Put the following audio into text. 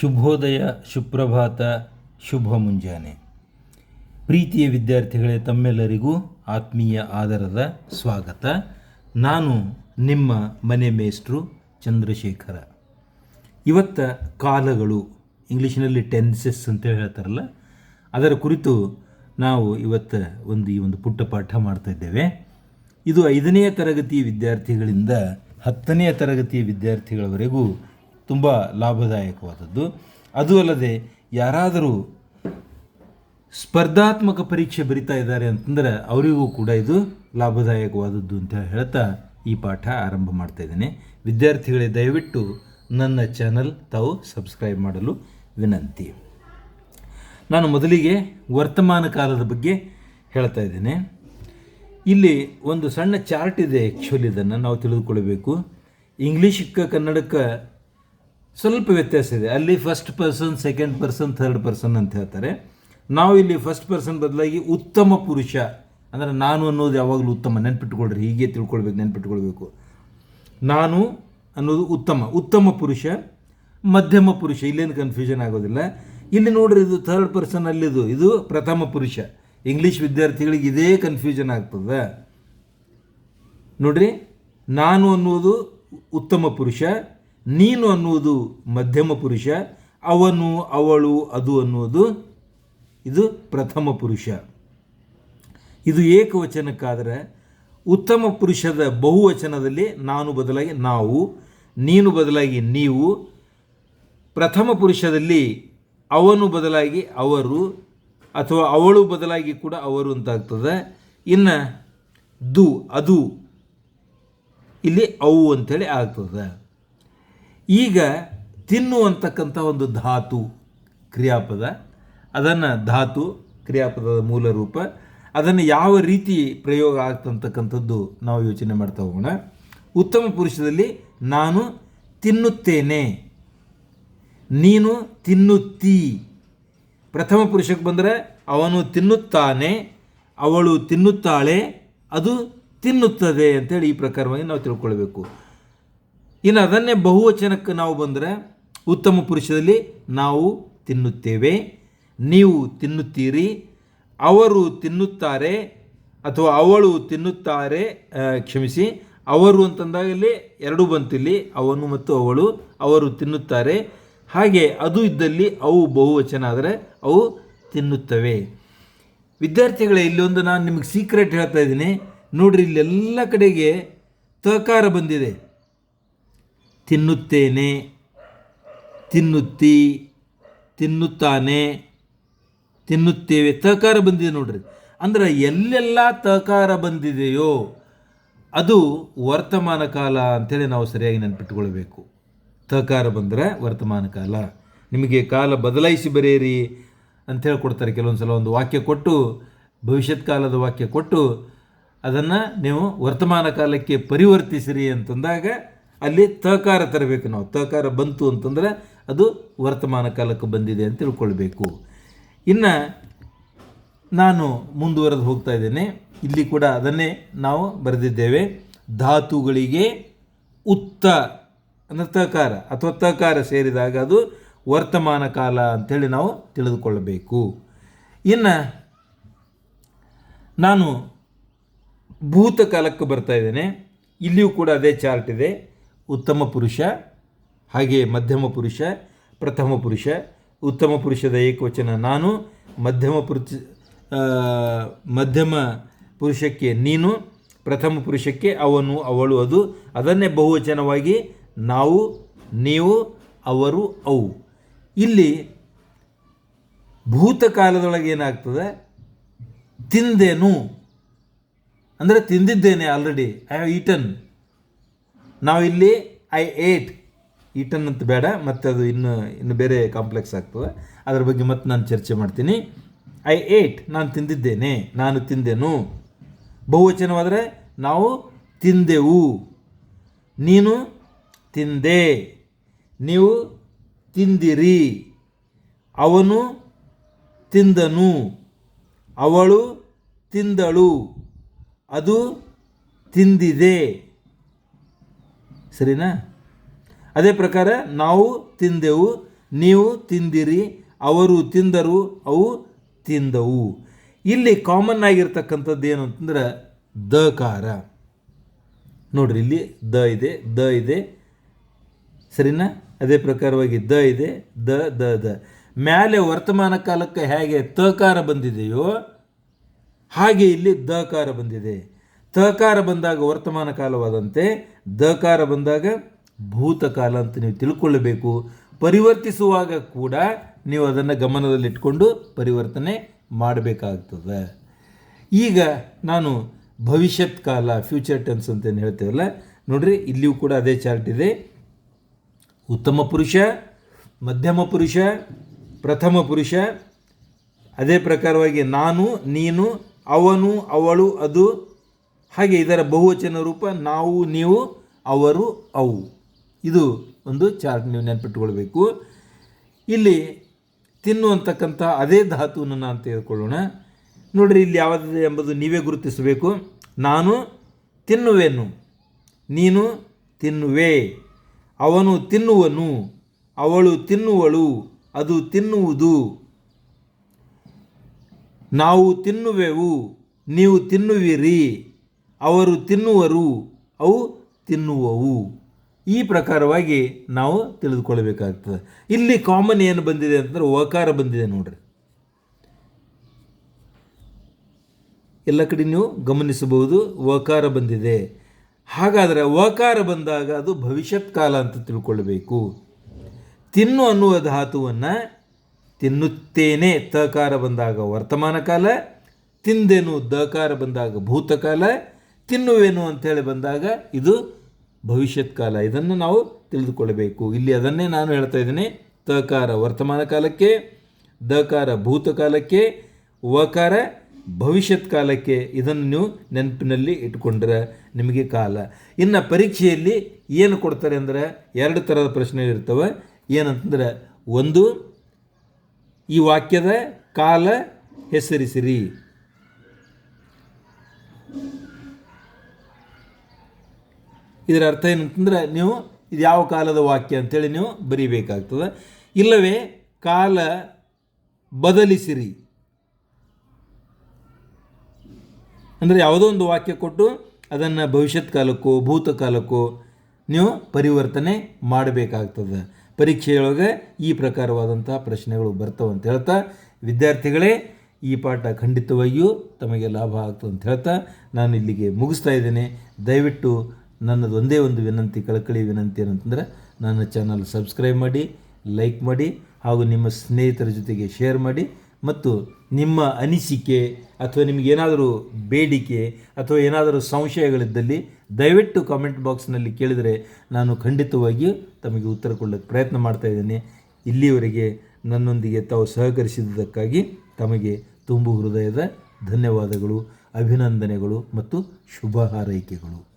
ಶುಭೋದಯ, ಸುಪ್ರಭಾತ, ಶುಭ ಮುಂಜಾನೆ. ಪ್ರೀತಿಯ ವಿದ್ಯಾರ್ಥಿಗಳೇ, ತಮ್ಮೆಲ್ಲರಿಗೂ ಆತ್ಮೀಯ ಆದರದ ಸ್ವಾಗತ. ನಾನು ನಿಮ್ಮ ಮನೆ ಮೇಸ್ಟ್ರು ಚಂದ್ರಶೇಖರ. ಇವತ್ತ ಕಾಲಗಳು, ಇಂಗ್ಲೀಷ್ನಲ್ಲಿ ಟೆನ್ಸಸ್ ಅಂತ ಹೇಳ್ತಾರಲ್ಲ, ಅದರ ಕುರಿತು ನಾವು ಇವತ್ತು ಒಂದು ಈ ಒಂದು ಪುಟ್ಟ ಪಾಠ ಮಾಡ್ತಾಯಿದ್ದೇವೆ ಇದು ಐದನೆಯ ತರಗತಿಯ ವಿದ್ಯಾರ್ಥಿಗಳಿಂದ ಹತ್ತನೆಯ ತರಗತಿಯ ವಿದ್ಯಾರ್ಥಿಗಳವರೆಗೂ ತುಂಬ ಲಾಭದಾಯಕವಾದದ್ದು. ಅದು ಅಲ್ಲದೆ ಯಾರಾದರೂ ಸ್ಪರ್ಧಾತ್ಮಕ ಪರೀಕ್ಷೆ ಬರಿತಾ ಇದ್ದಾರೆ ಅಂತಂದ್ರೆ ಅವರಿಗೂ ಕೂಡ ಇದು ಲಾಭದಾಯಕವಾದದ್ದು ಅಂತ ಹೇಳ್ತಾ ಈ ಪಾಠ ಆರಂಭ ಮಾಡ್ತಾ ಇದ್ದೇನೆ. ವಿದ್ಯಾರ್ಥಿಗಳೇ, ದಯವಿಟ್ಟು ನನ್ನ ಚಾನಲ್ ತಾವು ಸಬ್ಸ್ಕ್ರೈಬ್ ಮಾಡಲು ವಿನಂತಿ. ನಾನು ಮೊದಲಿಗೆ ವರ್ತಮಾನ ಕಾಲದ ಬಗ್ಗೆ ಹೇಳ್ತಾ ಇದ್ದೇನೆ. ಇಲ್ಲಿ ಒಂದು ಸಣ್ಣ ಚಾರ್ಟ್ ಇದೆ ಆ್ಯಕ್ಚುಲಿ ಇದನ್ನು ನಾವು ತಿಳಿದುಕೊಳ್ಬೇಕು ಇಂಗ್ಲೀಷಕ್ಕೆ ಕನ್ನಡಕ್ಕೆ ಸ್ವಲ್ಪ ವ್ಯತ್ಯಾಸ ಇದೆ. ಅಲ್ಲಿ first person second person third person ಅಂತ ಹೇಳ್ತಾರೆ. ನಾವು ಇಲ್ಲಿ ಫಸ್ಟ್ ಪರ್ಸನ್ ಬದಲಾಗಿ ಉತ್ತಮ ಪುರುಷ, ಅಂದರೆ ನಾನು ಅನ್ನೋದು ಯಾವಾಗಲೂ ಉತ್ತಮ, ನೆನ್ಪಿಟ್ಕೊಳ್ರಿ, ಹೀಗೆ ತಿಳ್ಕೊಳ್ಬೇಕು, ನೆನ್ಪಿಟ್ಕೊಳ್ಬೇಕು. ನಾನು ಅನ್ನೋದು ಉತ್ತಮ ಉತ್ತಮ ಪುರುಷ, ಮಧ್ಯಮ ಪುರುಷ, ಇಲ್ಲೇನು ಕನ್ಫ್ಯೂಷನ್ ಆಗೋದಿಲ್ಲ. ಇಲ್ಲಿ ನೋಡ್ರಿ, ಇದು ಥರ್ಡ್ ಪರ್ಸನ್ ಅಲ್ಲಿದು, ಇದು ಪ್ರಥಮ ಪುರುಷ. ಇಂಗ್ಲೀಷ್ ವಿದ್ಯಾರ್ಥಿಗಳಿಗೆ ಇದೇ ಕನ್ಫ್ಯೂಷನ್ ಆಗ್ತದೆ. ನೋಡ್ರಿ, ನಾನು ಅನ್ನೋದು ಉತ್ತಮ ಪುರುಷ ನೀನು ಅನ್ನುವುದು ಮಧ್ಯಮ ಪುರುಷ, ಅವನು, ಅವಳು ಅದು ಅನ್ನುವುದು ಇದು ಪ್ರಥಮ ಪುರುಷ. ಇದು ಏಕವಚನಕ್ಕಾದರೆ ಉತ್ತಮ ಪುರುಷದ ಬಹುವಚನದಲ್ಲಿ ನಾನು ಬದಲಾಗಿ ನಾವು, ನೀನು ಬದಲಾಗಿ ನೀವು, ಪ್ರಥಮ ಪುರುಷದಲ್ಲಿ ಅವನು ಬದಲಾಗಿ ಅವರು, ಅಥವಾ ಅವಳು ಬದಲಾಗಿ ಕೂಡ ಅವರು ಅಂತಾಗ್ತದೆ. ಇನ್ನು ದು, ಅದು, ಇಲ್ಲಿ ಅವು ಅಂಥೇಳಿ ಆಗ್ತದೆ. ಈಗ ತಿನ್ನುವಂತಕ್ಕಂಥ ಒಂದು ಧಾತು ಕ್ರಿಯಾಪದ, ಅದನ್ನು ಧಾತು ಕ್ರಿಯಾಪದದ ಮೂಲ ರೂಪ, ಅದನ್ನು ಯಾವ ರೀತಿ ಪ್ರಯೋಗ ಆಗ್ತಂತಕ್ಕಂಥದ್ದು ನಾವು ಯೋಚನೆ ಮಾಡ್ತಾ ಹೋಗೋಣ. ಉತ್ತಮ ಪುರುಷದಲ್ಲಿ ನಾನು ತಿನ್ನುತ್ತೇನೆ, ನೀನು ತಿನ್ನುತ್ತೀ. ಪ್ರಥಮ ಪುರುಷಕ್ಕೆ ಬಂದರೆ ಅವನು ತಿನ್ನುತ್ತಾನೆ, ಅವಳು ತಿನ್ನುತ್ತಾಳೆ, ಅದು ತಿನ್ನುತ್ತದೆ ಅಂತೇಳಿ ಈ ಪ್ರಕಾರವಾಗಿ ನಾವು ತಿಳ್ಕೊಳ್ಬೇಕು. ಇನ್ನು ಅದನ್ನೇ ಬಹುವಚನಕ್ಕೆ ನಾವು ಬಂದರೆ ಉತ್ತಮ ಪುರುಷದಲ್ಲಿ ನಾವು ತಿನ್ನುತ್ತೇವೆ, ನೀವು ತಿನ್ನುತ್ತೀರಿ, ಅವರು ತಿನ್ನುತ್ತಾರೆ ಅಥವಾ ಅವಳು ತಿನ್ನುತ್ತಾರೆ ಕ್ಷಮಿಸಿ, ಅವರು ಅಂತಂದಾಗ ಇಲ್ಲಿ ಎರಡೂ ಬಂತಿಲ್ಲಿ, ಅವನು ಮತ್ತು ಅವಳು, ಅವರು ತಿನ್ನುತ್ತಾರೆ. ಹಾಗೆ ಅದು ಇದ್ದಲ್ಲಿ ಅವು ಬಹುವಚನ, ಆದರೆ ಅವು ತಿನ್ನುತ್ತವೆ. ವಿದ್ಯಾರ್ಥಿಗಳೇ, ಇಲ್ಲೊಂದು ನಾನು ನಿಮಗೆ ಸೀಕ್ರೆಟ್ ಹೇಳ್ತಾ ಇದ್ದೀನಿ. ನೋಡಿರಿ, ಇಲ್ಲೆಲ್ಲ ಕಡೆಗೆ ತಕಾರ ಬಂದಿದೆ. ತಿನ್ನುತ್ತೇನೆ, ತಿನ್ನುತ್ತಿ, ತಿನ್ನುತ್ತಾನೆ, ತಿನ್ನುತ್ತೇವೆ. ತಹಕಾರ ಬಂದಿದೆ ನೋಡ್ರಿ. ಅಂದ್ರೆ ಎಲ್ಲೆಲ್ಲ ತಹಕಾರ ಬಂದಿದೆಯೋ ಅದು ವರ್ತಮಾನ ಕಾಲ ಅಂತೇಳಿ ನಾವು ಸರಿಯಾಗಿ ನೆನ್ಪಿಟ್ಕೊಳ್ಬೇಕು. ತಹಕಾರ ಬಂದರೆ ವರ್ತಮಾನ ಕಾಲ. ನಿಮಗೆ ಕಾಲ ಬದಲಾಯಿಸಿ ಬರೆಯಿರಿ ಅಂಥೇಳಿ ಕೊಡ್ತಾರೆ ಕೆಲವೊಂದು ಸಲ ಒಂದು ವಾಕ್ಯ ಕೊಟ್ಟು ಭವಿಷ್ಯತ್ ಕಾಲದ ವಾಕ್ಯ ಕೊಟ್ಟು ಅದನ್ನು ನೀವು ವರ್ತಮಾನ ಕಾಲಕ್ಕೆ ಪರಿವರ್ತಿಸಿರಿ ಅಂತಂದಾಗ ಅಲ್ಲಿ ತಕಾರ ತರಬೇಕು ನಾವು. ತಕಾರ ಬಂತು ಅಂತಂದರೆ ಅದು ವರ್ತಮಾನ ಕಾಲಕ್ಕೆ ಬಂದಿದೆ ಅಂತ ತಿಳ್ಕೊಳ್ಬೇಕು. ಇನ್ನು ನಾನು ಮುಂದುವರೆದು ಹೋಗ್ತಾ ಇದ್ದೇನೆ. ಇಲ್ಲಿ ಕೂಡ ಅದನ್ನೇ ನಾವು ಬರೆದಿದ್ದೇವೆ. ಧಾತುಗಳಿಗೆ ಉತ್ತ, ಅಂದರೆ ತಕಾರ ಅಥವಾ ತಕಾರ ಸೇರಿದಾಗ ಅದು ವರ್ತಮಾನ ಕಾಲ ಅಂಥೇಳಿ ನಾವು ತಿಳಿದುಕೊಳ್ಳಬೇಕು. ಇನ್ನು ನಾನು ಭೂತಕಾಲಕ್ಕೆ ಬರ್ತಾ ಇದ್ದೇನೆ. ಇಲ್ಲಿಯೂ ಕೂಡ ಅದೇ ಚಾರ್ಟ್ ಇದೆ. ಉತ್ತಮ ಪುರುಷ, ಹಾಗೆ ಮಧ್ಯಮ ಪುರುಷ, ಪ್ರಥಮ ಪುರುಷ, ಉತ್ತಮ ಪುರುಷದ ಏಕವಚನ. ನಾನು ಮಧ್ಯಮ ಪುರುಷ ಮಧ್ಯಮ ಪುರುಷಕ್ಕೆ ನೀನು, ಪ್ರಥಮ ಪುರುಷಕ್ಕೆ ಅವನು, ಅವಳು ಅದು. ಅದನ್ನೇ ಬಹುವಚನವಾಗಿ ನಾವು, ನೀವು, ಅವರು, ಅವು. ಇಲ್ಲಿ ಭೂತಕಾಲದೊಳಗೆ ಏನಾಗ್ತದೆ? ತಿಂದೇನು. ಅಂದರೆ ತಿಂದಿದ್ದೇನೆ ಆಲ್ರೆಡಿ ಐ ಹ್ಯಾವ್ ಈಟನ್ ನಾವಿಲ್ಲಿ ಐ ಏಟ್ ಈಟನ್ ಅಂತ ಬೇಡ, ಮತ್ತು ಅದು ಇನ್ನು ಇನ್ನು ಬೇರೆ ಕಾಂಪ್ಲೆಕ್ಸ್ ಆಗ್ತದೆ. ಅದರ ಬಗ್ಗೆ ಮತ್ತೆ ನಾನು ಚರ್ಚೆ ಮಾಡ್ತೀನಿ. ಐ ಏಟ್ ನಾನು ತಿಂದಿದ್ದೇನೆ, ನಾನು ತಿಂದೆನು. ಬಹುವಚನವಾದರೆ, ನಾವು ತಿಂದೆವು. ನೀನು ತಿಂದೆ. ನೀವು ತಿಂದಿರಿ. ಅವನು ತಿಂದನು. ಅವಳು ತಿಂದಳು. ಅದು ತಿಂದಿದೆ. ಸರಿನಾ? ಅದೇ ಪ್ರಕಾರ ನಾವು ತಿಂದೆವು, ನೀವು ತಿಂದಿರಿ, ಅವರು ತಿಂದರು, ಅವು ತಿಂದವು. ಇಲ್ಲಿ ಕಾಮನ್ ಆಗಿರ್ತಕ್ಕಂಥದ್ದು ಏನು ಅಂತಂದ್ರೆ ದಕಾರ ನೋಡ್ರಿ ಇಲ್ಲಿ ದ ಇದೆ ದ ಇದೆ. ಸರಿನಾ? ಅದೇ ಪ್ರಕಾರವಾಗಿ ದ ಇದೆ, ದ ದ ದ. ಮ್ಯಾಲೆ ವರ್ತಮಾನ ಕಾಲಕ್ಕೆ ಹೇಗೆ ತಕಾರ ಬಂದಿದೆಯೋ ಹಾಗೆ ಇಲ್ಲಿ ದಕಾರ ಬಂದಿದೆ. ತಕಾರ ಬಂದಾಗ ವರ್ತಮಾನ ಕಾಲವಾದಂತೆ ದಕಾರ ಬಂದಾಗ ಭೂತಕಾಲ ಅಂತ ನೀವು ತಿಳ್ಕೊಳ್ಳಬೇಕು ಪರಿವರ್ತಿಸುವಾಗ ಕೂಡ ನೀವು ಅದನ್ನು ಗಮನದಲ್ಲಿಟ್ಕೊಂಡು ಪರಿವರ್ತನೆ ಮಾಡಬೇಕಾಗ್ತದೆ. ಈಗ ನಾನು ಭವಿಷ್ಯತ್ ಕಾಲ ಫ್ಯೂಚರ್ ಟೆನ್ಸ್ ಅಂತ ಏನು ಹೇಳ್ತೇವಲ್ಲ, ನೋಡ್ರಿ, ಇಲ್ಲಿಯೂ ಕೂಡ ಅದೇ ಚಾರ್ಟ್ ಇದೆ. ಉತ್ತಮ ಪುರುಷ, ಮಧ್ಯಮ ಪುರುಷ, ಪ್ರಥಮ ಪುರುಷ, ಅದೇ ಪ್ರಕಾರವಾಗಿ ನಾನು, ನೀನು, ಅವನು, ಅವಳು, ಅದು ಹಾಗೆ ಇದರ ಬಹುವಚನ ರೂಪ ನಾವು, ನೀವು, ಅವರು, ಅವು. ಇದು ಒಂದು ಚಾರ್ಟ್ ನೀವು ನೆನಪಿಟ್ಟುಕೊಳ್ಬೇಕು ಇಲ್ಲಿ ತಿನ್ನುವಂತಕ್ಕಂಥ ಅದೇ ಧಾತುವನ್ನು ನಾನು ತೆಗೆದುಕೊಳ್ಳೋಣ. ನೋಡಿರಿ, ಇಲ್ಲಿ ಯಾವುದಿದೆ ಎಂಬುದು ನೀವೇ ಗುರುತಿಸಬೇಕು. ನಾನು ತಿನ್ನುವೆನು, ನೀನು ತಿನ್ನುವೆ. ಅವನು ತಿನ್ನುವನು, ಅವಳು ತಿನ್ನುವಳು, ಅದು ತಿನ್ನುವುದು. ನಾವು ತಿನ್ನುವೆವು, ನೀವು ತಿನ್ನುವಿರಿ. ಅವರು ತಿನ್ನುವರು, ಅವು ತಿನ್ನುವವು. ಈ ಪ್ರಕಾರವಾಗಿ ನಾವು ತಿಳಿದುಕೊಳ್ಬೇಕಾಗ್ತದೆ ಇಲ್ಲಿ ಕಾಮನ್ ಏನು ಬಂದಿದೆ ಅಂತಂದ್ರೆ ಓಕಾರ ಬಂದಿದೆ ನೋಡ್ರಿ. ಎಲ್ಲ ಕಡೆ ನೀವು ಗಮನಿಸಬಹುದು ವಕಾರ ಬಂದಿದೆ. ಹಾಗಾದರೆ ವಕಾರ ಬಂದಾಗ ಅದು ಭವಿಷ್ಯತ್ ಕಾಲ ಅಂತ ತಿಳ್ಕೊಳ್ಬೇಕು. ತಿನ್ನು ಅನ್ನುವ ಧಾತುವನ್ನು ತಿನ್ನುತ್ತೇನೆ ತಕಾರ ಬಂದಾಗ ವರ್ತಮಾನ ಕಾಲ, ತಿಂದೆನು ದಕಾರ ಬಂದಾಗ ಭೂತಕಾಲ ತಿನ್ನುವೆನು ಅಂಥೇಳಿ ಬಂದಾಗ ಇದು ಭವಿಷ್ಯತ್ ಕಾಲ. ಇದನ್ನು ನಾವು ತಿಳಿದುಕೊಳ್ಳಬೇಕು. ಇಲ್ಲಿ ಅದನ್ನೇ ನಾನು ಹೇಳ್ತಾ ಇದ್ದೀನಿ. ತಕಾರ ವರ್ತಮಾನ ಕಾಲಕ್ಕೆ, ದಕಾರ ಭೂತಕಾಲಕ್ಕೆ ವಕಾರ ಭವಿಷ್ಯತ್ ಕಾಲಕ್ಕೆ ಇದನ್ನು ನೀವು ನೆನಪಿನಲ್ಲಿ ಇಟ್ಕೊಂಡ್ರೆ ನಿಮಗೆ ಕಾಲ. ಇನ್ನು ಪರೀಕ್ಷೆಯಲ್ಲಿ ಏನು ಕೊಡ್ತಾರೆ ಅಂದರೆ ಎರಡು ಥರದ ಪ್ರಶ್ನೆಗಳಿರ್ತವೆ ಇರ್ತವೆ. ಏನಂತಂದ್ರೆ ಒಂದು, ಈ ವಾಕ್ಯದ ಕಾಲ ಹೆಸರಿಸಿರಿ. ಇದರ ಅರ್ಥ ಏನಂತಂದ್ರೆ ನೀವು ಇದು ಯಾವ ಕಾಲದ ವಾಕ್ಯ ಅಂಥೇಳಿ ನೀವು ಬರೀಬೇಕಾಗ್ತದೆ. ಇಲ್ಲವೇ ಕಾಲ ಬದಲಿಸಿರಿ. ಅಂದರೆ ಯಾವುದೋ ಒಂದು ವಾಕ್ಯ ಕೊಟ್ಟು ಅದನ್ನು ಭವಿಷ್ಯತ್ ಕಾಲಕ್ಕೋ ಭೂತಕಾಲಕ್ಕೋ ನೀವು ಪರಿವರ್ತನೆ ಮಾಡಬೇಕಾಗ್ತದೆ. ಪರೀಕ್ಷೆಯೊಳಗೆ ಈ ಪ್ರಕಾರವಾದಂಥ ಪ್ರಶ್ನೆಗಳು ಬರ್ತವೆ ಅಂತ ಹೇಳ್ತಾ, ವಿದ್ಯಾರ್ಥಿಗಳೇ, ಈ ಪಾಠ ಖಂಡಿತವಾಗಿಯೂ ತಮಗೆ ಲಾಭ ಆಗ್ತದೆ ಅಂತ ಹೇಳ್ತಾ, ನಾನು ಇಲ್ಲಿಗೆ ಮುಗಿಸ್ತಾ ಇದ್ದೇನೆ. ದಯವಿಟ್ಟು ನನ್ನದು ಒಂದೇ ಒಂದು ವಿನಂತಿ, ಕಳಕಳಿ ವಿನಂತಿ ಏನಂತಂದರೆ ನನ್ನ ಚಾನಲ್ ಸಬ್ಸ್ಕ್ರೈಬ್ ಮಾಡಿ ಲೈಕ್ ಮಾಡಿ ಹಾಗೂ ನಿಮ್ಮ ಸ್ನೇಹಿತರ ಜೊತೆಗೆ ಶೇರ್ ಮಾಡಿ ಮತ್ತು ನಿಮ್ಮ ಅನಿಸಿಕೆ ಅಥವಾ ನಿಮಗೇನಾದರೂ ಬೇಡಿಕೆ ಅಥವಾ ಏನಾದರೂ ಸಂಶಯಗಳಿದ್ದಲ್ಲಿ ದಯವಿಟ್ಟು ಕಾಮೆಂಟ್ ಬಾಕ್ಸ್ನಲ್ಲಿ ಕೇಳಿದರೆ ನಾನು ಖಂಡಿತವಾಗಿಯೂ ತಮಗೆ ಉತ್ತರ ಕೊಡೋಕ್ಕೆ ಪ್ರಯತ್ನ ಮಾಡ್ತಾ ಇದ್ದೇನೆ. ಇಲ್ಲಿಯವರೆಗೆ ನನ್ನೊಂದಿಗೆ ತಾವು ಸಹಕರಿಸಿದ್ದಕ್ಕಾಗಿ ತಮಗೆ ತುಂಬು ಹೃದಯದ ಧನ್ಯವಾದಗಳು, ಅಭಿನಂದನೆಗಳು ಮತ್ತು ಶುಭ ಹಾರೈಕೆಗಳು.